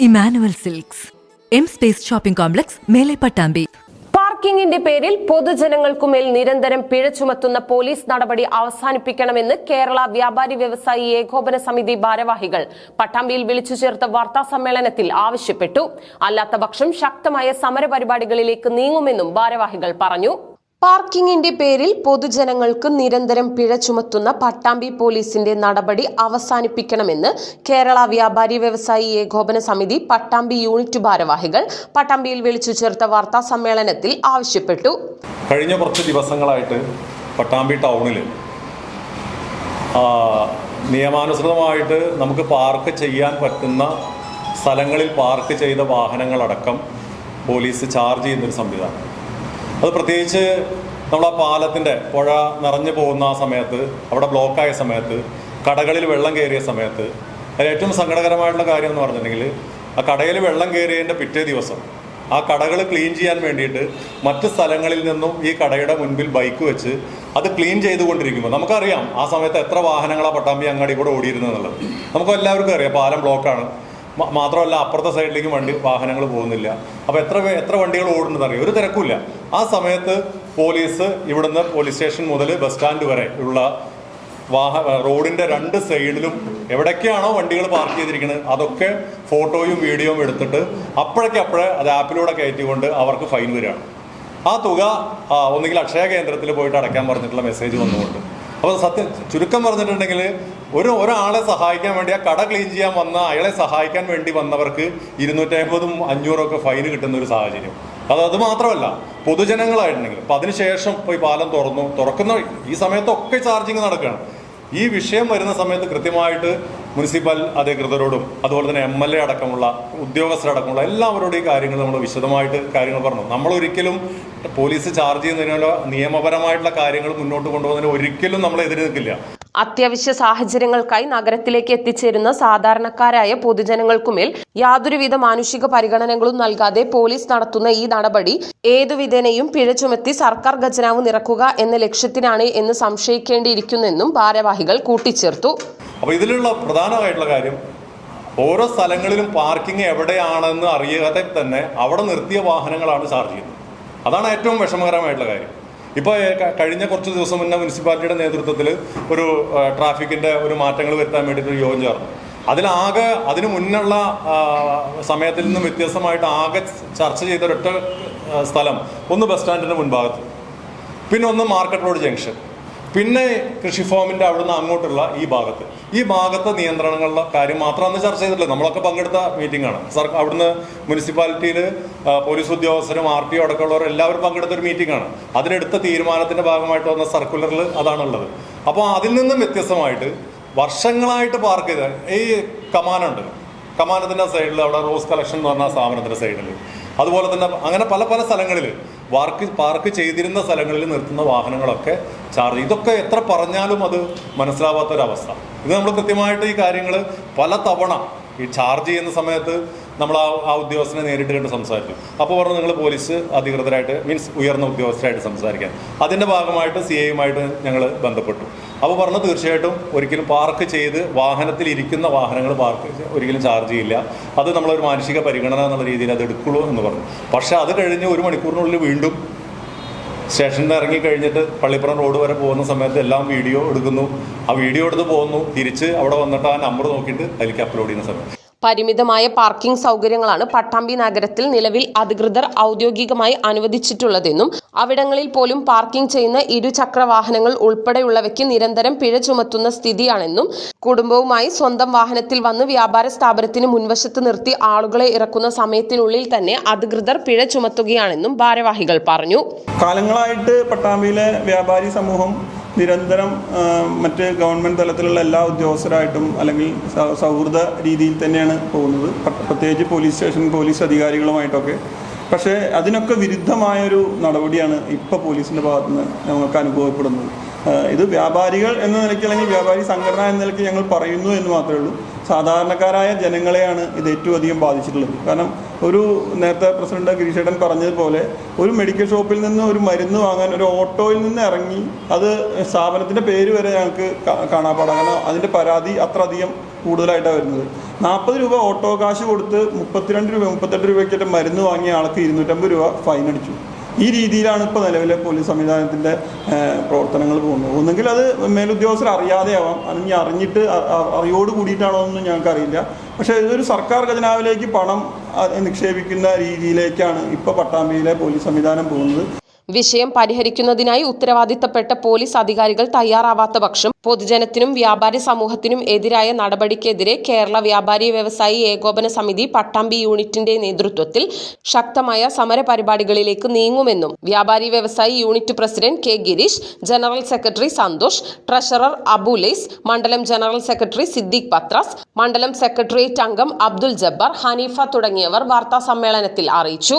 Emmanuel silks. M space shopping complex മേലെ പട്ടാമ്പി പാർക്കിംഗിന്റെ പേരിൽ പൊതുജനങ്ങൾക്കുമേൽ നിരന്തരം പിഴ ചുമത്തുന്ന പോലീസ് നടപടി അവസാനിപ്പിക്കണമെന്ന് കേരള വ്യാപാരി വ്യവസായി ഏകോപന സമിതി ഭാരവാഹികൾ പട്ടാമ്പിയിൽ വിളിച്ചു ചേർത്ത വാർത്താ സമ്മേളനത്തിൽ ആവശ്യപ്പെട്ടു. അല്ലാത്തപക്ഷം ശക്തമായ സമരപരിപാടികളിലേക്ക് നീങ്ങുമെന്നും ഭാരവാഹികൾ പറഞ്ഞു. പാർക്കിംഗിന്റെ പേരിൽ പൊതുജനങ്ങൾക്ക് നിരന്തരം പിഴ ചുമത്തുന്ന പട്ടാമ്പി പോലീസിന്റെ നടപടി അവസാനിപ്പിക്കണമെന്ന് കേരള വ്യാപാരി വ്യവസായി ഏകോപന സമിതി പട്ടാമ്പി യൂണിറ്റ് ഭാരവാഹികൾ പട്ടാമ്പിയിൽ വിളിച്ചു ചേർത്ത വാർത്താ സമ്മേളനത്തിൽ ആവശ്യപ്പെട്ടു. കഴിഞ്ഞ കുറച്ച് ദിവസങ്ങളായിട്ട് പട്ടാമ്പി ടൗണിൽ നിയമാനുസൃതമായിട്ട് നമുക്ക് പാർക്ക് ചെയ്യാൻ പറ്റുന്ന സ്ഥലങ്ങളിൽ പാർക്ക് ചെയ്ത വാഹനങ്ങളടക്കം പോലീസ് ചാർജ് ചെയ്യുന്നൊരു സംവിധാനം. അത് പ്രത്യേകിച്ച് നമ്മൾ ആ പാലത്തിന്റെ പുഴ നിറഞ്ഞു പോകുന്ന ആ സമയത്ത് അവിടെ ബ്ലോക്കായ സമയത്ത് കടകളിൽ വെള്ളം കയറിയ സമയത്ത് ഏറ്റവും സങ്കടകരമായിട്ടുള്ള കാര്യം എന്ന് പറഞ്ഞിട്ടുണ്ടെങ്കിൽ ആ കടയിൽ വെള്ളം കയറിയതിന്റെ പിറ്റേ ദിവസം ആ കടകൾ ക്ലീൻ ചെയ്യാൻ വേണ്ടിയിട്ട് മറ്റ് സ്ഥലങ്ങളിൽ നിന്നും ഈ കടയുടെ മുൻപിൽ ബൈക്ക് വെച്ച് അത് ക്ലീൻ ചെയ്തുകൊണ്ടിരിക്കുമ്പോൾ നമുക്കറിയാം ആ സമയത്ത് എത്ര വാഹനങ്ങളാണ് പട്ടാമ്പി അങ്ങാടി കൂടെ ഓടിയിരുന്നത് എന്നുള്ളത്. നമുക്ക് എല്ലാവർക്കും അറിയാം പാലം ബ്ലോക്കാണ്. മാത്രമല്ല അപ്പുറത്തെ സൈഡിലേക്ക് വണ്ടി വാഹനങ്ങൾ പോകുന്നില്ല. അപ്പോൾ എത്ര എത്ര വണ്ടികൾ ഓടുന്നത് അറിയാം? ഒരു തിരക്കില്ല ആ സമയത്ത് പോലീസ് ഇവിടുന്ന് പോലീസ് സ്റ്റേഷൻ മുതൽ ബസ് സ്റ്റാൻഡ് വരെ ഉള്ള വാഹ റോഡിന്റെ രണ്ട് സൈഡിലും എവിടൊക്കെയാണോ വണ്ടികൾ പാർക്ക് ചെയ്തിരിക്കുന്നത് അതൊക്കെ ഫോട്ടോയും വീഡിയോയും എടുത്തിട്ട് അപ്പോഴൊക്കെ അപ്പോഴേ അത് ആപ്പിലൂടെ കയറ്റിക്കൊണ്ട് അവർക്ക് ഫൈൻ വരികയാണ്. ആ തുക ഒന്നുകിൽ അക്ഷയ കേന്ദ്രത്തിൽ പോയിട്ട് അടയ്ക്കാൻ പറഞ്ഞിട്ടുള്ള മെസ്സേജ് വന്നുകൊണ്ട് അപ്പോൾ സത്യം ചുരുക്കം പറഞ്ഞിട്ടുണ്ടെങ്കിൽ ഒരു ഒരാളെ സഹായിക്കാൻ വേണ്ടി ആ കട ക്ലീൻ ചെയ്യാൻ വന്ന അയാളെ സഹായിക്കാൻ വേണ്ടി വന്നവർക്ക് ഇരുന്നൂറ്റമ്പതും അഞ്ഞൂറും ഒക്കെ ഫൈൻ കിട്ടുന്ന ഒരു സാഹചര്യം. അത് അത് മാത്രമല്ല പൊതുജനങ്ങളായിട്ടുണ്ടെങ്കിൽ അപ്പം അതിനുശേഷം ഇപ്പോൾ ഈ പാലം തുറന്നു തുറക്കുന്ന ഈ സമയത്തൊക്കെ ചാർജിങ് നടക്കുകയാണ്. ഈ വിഷയം വരുന്ന സമയത്ത് കൃത്യമായിട്ട് മുനിസിപ്പൽ അധികൃതരോടും അതുപോലെ തന്നെ എം എൽ എ അടക്കമുള്ള ഉദ്യോഗസ്ഥരടക്കമുള്ള എല്ലാവരോടും ഈ കാര്യങ്ങൾ നമ്മൾ വിശദമായിട്ട് കാര്യങ്ങൾ പറഞ്ഞു. നമ്മൾ ഒരിക്കലും പോലീസ് ചാർജ് ചെയ്യുന്നതിനുള്ള നിയമപരമായിട്ടുള്ള കാര്യങ്ങൾ മുന്നോട്ട് കൊണ്ടുപോകുന്നതിന് ഒരിക്കലും നമ്മൾ എതിര് നിൽക്കില്ല അത്യാവശ്യ സാഹചര്യങ്ങൾക്കായി നഗരത്തിലേക്ക് എത്തിച്ചേരുന്ന സാധാരണക്കാരായ പൊതുജനങ്ങൾക്കുമേൽ യാതൊരുവിധ മാനുഷിക പരിഗണനകളും നൽകാതെ പോലീസ് നടത്തുന്ന ഈ നടപടി ഏതുവിധേനയും പിഴ ചുമത്തി സർക്കാർ ഖജനാവ് നിറക്കുക എന്ന ലക്ഷ്യത്തിനാണ് എന്ന് സംശയിക്കേണ്ടിയിരിക്കുന്നെന്നും ഭാരവാഹികൾ കൂട്ടിച്ചേർത്തു. അപ്പോൾ ഇതിലുള്ള പ്രധാനമായിട്ടുള്ള കാര്യം ഓരോ സ്ഥലങ്ങളിലും പാർക്കിംഗ് എവിടെയാണെന്ന് അറിയാതെ തന്നെ അവിടെ നിർത്തിയ വാഹനങ്ങളാണ് ചാർജ് ചെയ്യുന്നത്. അതാണ് ഏറ്റവും വിഷമകരമായിട്ടുള്ള കാര്യം. ഇപ്പോൾ കഴിഞ്ഞ കുറച്ച് ദിവസം മുന്നേ മുനിസിപ്പാലിറ്റിയുടെ നേതൃത്വത്തിൽ ഒരു ട്രാഫിക്കിന്റെ ഒരു മാറ്റങ്ങൾ വരുത്താൻ വേണ്ടിയിട്ട് യോഗം ചേർന്നു. അതിലാകെ അതിനു മുന്നുള്ള സമയത്തിൽ നിന്നും വ്യത്യസ്തമായിട്ട് ആകെ ചർച്ച ചെയ്ത ഒരൊറ്റ സ്ഥലം ഒന്ന് ബസ് സ്റ്റാൻഡിന്റെ മുൻഭാഗത്ത്. പിന്നെ ഒന്ന് മാർക്കറ്റ് റോഡ് ജംഗ്ഷൻ. പിന്നെ കൃഷിഫോമിന്റെ അവിടുന്ന് അങ്ങോട്ടുള്ള ഈ ഭാഗത്ത്. ഈ ഭാഗത്തെ നിയന്ത്രണങ്ങളുടെ കാര്യം മാത്രം അന്ന് ചർച്ച ചെയ്തിട്ടില്ല. നമ്മളൊക്കെ പങ്കെടുത്ത മീറ്റിംഗ് ആണ്. സർ അവിടുന്ന് മുനിസിപ്പാലിറ്റിയിൽ പോലീസ് ഉദ്യോഗസ്ഥരും ആർ ഒ അടക്കമുള്ളവർ എല്ലാവരും പങ്കെടുത്ത ഒരു മീറ്റിംഗ് ആണ്. അതിലെടുത്ത തീരുമാനത്തിന്റെ ഭാഗമായിട്ട് വന്ന സർക്കുലറിൽ അതാണുള്ളത്. അപ്പോൾ അതിൽ നിന്നും വ്യത്യസ്തമായിട്ട് വർഷങ്ങളായിട്ട് പാർക്ക് ചെയ്ത ഈ കമാനുണ്ട്. കമാനത്തിന്റെ സൈഡിൽ അവിടെ റോസ് കളക്ഷൻ എന്ന് പറഞ്ഞ സ്ഥാപനത്തിന്റെ സൈഡിൽ അതുപോലെ തന്നെ അങ്ങനെ പല പല സ്ഥലങ്ങളിൽ പാർക്ക് പാർക്ക് ചെയ്തിരുന്ന സ്ഥലങ്ങളിൽ നിർത്തുന്ന വാഹനങ്ങളൊക്കെ ചാർജ് ഇതൊക്കെ എത്ര പറഞ്ഞാലും അത് മനസ്സിലാവാത്തൊരവസ്ഥ. ഇത് നമ്മൾ കൃത്യമായിട്ട് ഈ കാര്യങ്ങൾ പല തവണ ഈ ചാർജ് ചെയ്യുന്ന സമയത്ത് നമ്മൾ ആ ആ ഉദ്യോഗസ്ഥനെ നേരിട്ട് കണ്ട് സംസാരിച്ചു അപ്പോൾ പറഞ്ഞു നിങ്ങൾ പോലീസ് അധികൃതരായിട്ട് മീൻസ് ഉയർന്ന ഉദ്യോഗസ്ഥരായിട്ട് സംസാരിക്കാൻ. അതിന്റെ ഭാഗമായിട്ട് സി എയുമായിട്ട് ഞങ്ങൾ ബന്ധപ്പെട്ടു. അപ്പോൾ പറഞ്ഞു തീർച്ചയായിട്ടും ഒരിക്കലും പാർക്ക് ചെയ്ത് വാഹനത്തിൽ ഇരിക്കുന്ന വാഹനങ്ങൾ പാർക്ക് ഒരിക്കലും ചാർജ് ചെയ്യില്ല. അത് നമ്മളൊരു മാനുഷിക പരിഗണന എന്നുള്ള രീതിയിൽ അത് എടുക്കുള്ളൂ എന്ന് പറഞ്ഞു. പക്ഷേ അത് കഴിഞ്ഞ് ഒരു മണിക്കൂറിനുള്ളിൽ വീണ്ടും സ്റ്റേഷനിൽ നിന്ന് ഇറങ്ങി കഴിഞ്ഞിട്ട് പള്ളിപ്പുറം റോഡ് വരെ പോകുന്ന സമയത്ത് എല്ലാം വീഡിയോ എടുക്കുന്നു. ആ വീഡിയോ എടുത്ത് പോകുന്നു. തിരിച്ച് അവിടെ വന്നിട്ട് ആ നമ്പർ നോക്കിയിട്ട് അതിലേക്ക് അപ്ലോഡ് ചെയ്യുന്ന സമയം. പരിമിതമായ പാർക്കിംഗ് സൗകര്യങ്ങളാണ് പട്ടാമ്പി നഗരത്തിൽ നിലവിൽ അധികൃതർ ഔദ്യോഗികമായി അനുവദിച്ചിട്ടുള്ളതെന്നും അവിടങ്ങളിൽ പോലും പാർക്കിംഗ് ചെയ്യുന്ന ഇരുചക്ര വാഹനങ്ങൾ ഉൾപ്പെടെയുള്ളവയ്ക്ക് നിരന്തരം പിഴ ചുമത്തുന്ന സ്ഥിതിയാണെന്നും കുടുംബവുമായി സ്വന്തം വാഹനത്തിൽ വന്ന് വ്യാപാര സ്ഥാപനത്തിന് മുൻവശത്ത് നിർത്തി ആളുകളെ ഇറക്കുന്ന സമയത്തിനുള്ളിൽ തന്നെ അധികൃതർ പിഴ ചുമത്തുകയാണെന്നും ഭാരവാഹികൾ പറഞ്ഞു. കാലങ്ങളായിട്ട് പട്ടാമ്പിയിലെ വ്യാപാരി സമൂഹം നിരന്തരം മറ്റ് ഗവൺമെന്റ് തലത്തിലുള്ള എല്ലാ ഉദ്യോഗസ്ഥരായിട്ടും അല്ലെങ്കിൽ സൗഹൃദ രീതിയിൽ തന്നെയാണ് പോകുന്നത്. പ്രത്യേകിച്ച് പോലീസ് സ്റ്റേഷൻ പോലീസ് അധികാരികളുമായിട്ടൊക്കെ. പക്ഷേ അതിനൊക്കെ വിരുദ്ധമായൊരു നടപടിയാണ് ഇപ്പോൾ പോലീസിന്റെ ഭാഗത്തു നിന്ന് ഞങ്ങൾക്ക് അനുഭവപ്പെടുന്നത്. ഇത് വ്യാപാരികൾ എന്ന നിലയ്ക്ക് അല്ലെങ്കിൽ വ്യാപാരി സംഘടന എന്ന നിലയ്ക്ക് ഞങ്ങൾ പറയുന്നു എന്ന് മാത്രമേ ഉള്ളൂ. സാധാരണക്കാരായ ജനങ്ങളെയാണ് ഇത് ഏറ്റവും അധികം ബാധിച്ചിട്ടുള്ളത്. കാരണം ഒരു നേരത്തെ പ്രസിഡന്റ് ഗിരീഷേട്ടൻ പറഞ്ഞതുപോലെ ഒരു മെഡിക്കൽ ഷോപ്പിൽ നിന്ന് ഒരു മരുന്ന് വാങ്ങാൻ ഒരു ഓട്ടോയിൽ നിന്ന് ഇറങ്ങി അത് സ്ഥാപനത്തിന്റെ പേര് വരെ ഞങ്ങൾക്ക് കാണാപ്പാടാം കാരണം അതിന്റെ പരാതി അത്ര അധികം കൂടുതലായിട്ടാണ് വരുന്നത്. നാൽപ്പത് രൂപ ഓട്ടോ കാശ് കൊടുത്ത് മുപ്പത്തിരണ്ട് രൂപ മുപ്പത്തെട്ട് രൂപയ്ക്കൊക്കെ മരുന്ന് വാങ്ങിയ ആൾക്ക് ഇരുന്നൂറ്റമ്പത് രൂപ ഫൈൻ അടിച്ചു ഈ രീതിയിലാണ് ഇപ്പോൾ നിലവിലെ പോലീസ് സംവിധാനത്തിന്റെ പ്രവർത്തനങ്ങൾ പോകുന്നത്. ഒന്നുകിൽ അത് മേലുദ്യോഗസ്ഥർ അറിയാതെയാവാം. അല്ലെങ്കിൽ അറിഞ്ഞിട്ട് അറിയോട് കൂടിയിട്ടാണോ എന്നും ഞങ്ങൾക്കറിയില്ല. പക്ഷേ ഇതൊരു സർക്കാർ ഖജനാവിലേക്ക് പണം നിക്ഷേപിക്കുന്ന രീതിയിലേക്കാണ് ഇപ്പോൾ പട്ടാമ്പിയിലെ പോലീസ് സംവിധാനം പോകുന്നത്. വിഷയം പരിഹരിക്കുന്നതിനായി ഉത്തരവാദിത്തപ്പെട്ട പോലീസ് അധികാരികൾ തയ്യാറാവാത്ത പക്ഷം പൊതുജനത്തിനും വ്യാപാരി സമൂഹത്തിനും എതിരായ നടപടിക്കെതിരെ കേരള വ്യാപാരി വ്യവസായി ഏകോപന സമിതി പട്ടാമ്പി യൂണിറ്റിന്റെ നേതൃത്വത്തിൽ ശക്തമായ സമര പരിപാടികളിലേക്ക് നീങ്ങുമെന്നും വ്യാപാരി വ്യവസായി unit president K Girish general secretary Santhosh treasurer Abulais മണ്ഡലം ജനറൽ സെക്രട്ടറി സിദ്ദീഖ് പത്രാസ് മണ്ഡലം സെക്രട്ടേറിയറ്റ് അംഗം അബ്ദുൽ ജബ്ബാർ ഹനീഫ തുടങ്ങിയവർ വാർത്താ സമ്മേളനത്തിൽ അറിയിച്ചു.